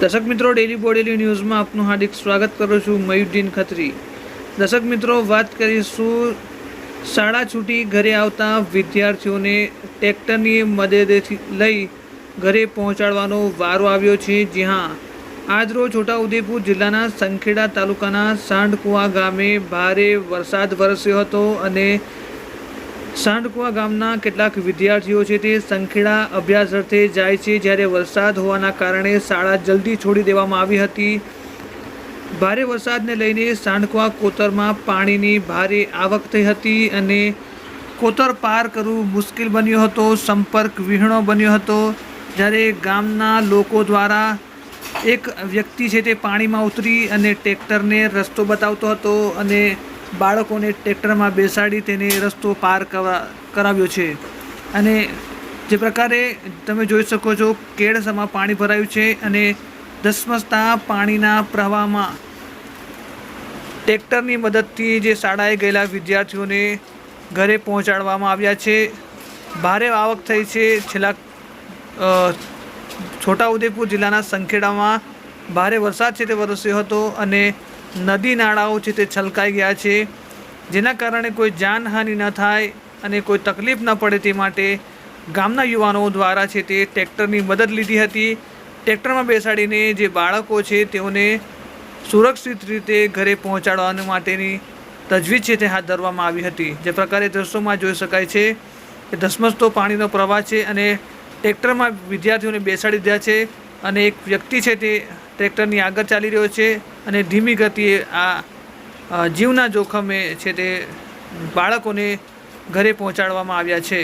દર્શક મિત્રો ડેલી બોડેલી ન્યૂઝમાં આપનું હાર્દિક સ્વાગત કરું છું મયુદ્દીન ખત્રી. દર્શક મિત્રો, વાત કરીશું શાળા છૂટી ઘરે આવતા વિદ્યાર્થીઓને ટ્રેક્ટરની મદદથી લઈ ઘરે પહોંચાડવાનો વારો આવ્યો છે. જી હા આજરોજ છોટાઉદેપુર જિલ્લાના સંખેડા તાલુકાના સાંઢકુવા ગામે ભારે વરસાદ વરસ્યો હતો અને સાંઢકુવા ગામના કેટલાક વિદ્યાર્થીઓ છે તે સંખેડા અભ્યાસ અર્થે જાય છે જ્યારે વરસાદ હોવાના કારણે શાળા જલ્દી છોડી દેવામાં આવી હતી. ભારે વરસાદને લઈને સાંઢકુવા કોતરમાં પાણીની ભારે આવક થઈ હતી અને કોતર પાર કરવું મુશ્કેલ બન્યો હતો, સંપર્ક વિહણો બન્યો હતો. જ્યારે ગામના લોકો દ્વારા એક વ્યક્તિ છે તે પાણીમાં ઉતરી અને ટ્રેક્ટરને રસ્તો બતાવતો હતો અને બાળકોને ટ્રેક્ટરમાં બેસાડી તેને રસ્તો પાર કરવા કરાવ્યો છે. અને જે પ્રકારે તમે જોઈ શકો છો, કેળસમાં પાણી ભરાયું છે અને ધસમસતા પાણીના પ્રવાહમાં ટ્રેક્ટરની મદદથી જે શાળાએ ગયેલા વિદ્યાર્થીઓને ઘરે પહોંચાડવામાં આવ્યા છે. ભારે આવક થઈ છે. છેલ્લા છોટાઉદેપુર જિલ્લાના સંખેડામાં ભારે વરસાદ છે તે વરસ્યો હતો અને નદી નાળાઓ છે તે છલકાઈ ગયા છે, જેના કારણે કોઈ જાનહાનિ ન થાય અને કોઈ તકલીફ ન પડે તે માટે ગામના યુવાનો દ્વારા છે તે ટ્રેક્ટરની મદદ લીધી હતી. ટ્રેક્ટરમાં બેસાડીને જે બાળકો છે તેઓને સુરક્ષિત રીતે ઘરે પહોંચાડવા માટેની તજવીજ છે તે હાથ ધરવામાં આવી હતી. જે પ્રકારે દ્રશ્યોમાં જોઈ શકાય છે કે ધસમસતો પાણીનો પ્રવાહ છે અને ટ્રેક્ટરમાં વિદ્યાર્થીઓને બેસાડી દીધા છે. અને એક વ્યક્તિ છે તે ટ્રેક્ટરની આગળ ચાલી રહ્યો છે અને ધીમી ગતિએ આ જીવના જોખમે છે તે બાળકોને ઘરે પહોંચાડવામાં આવ્યા છે.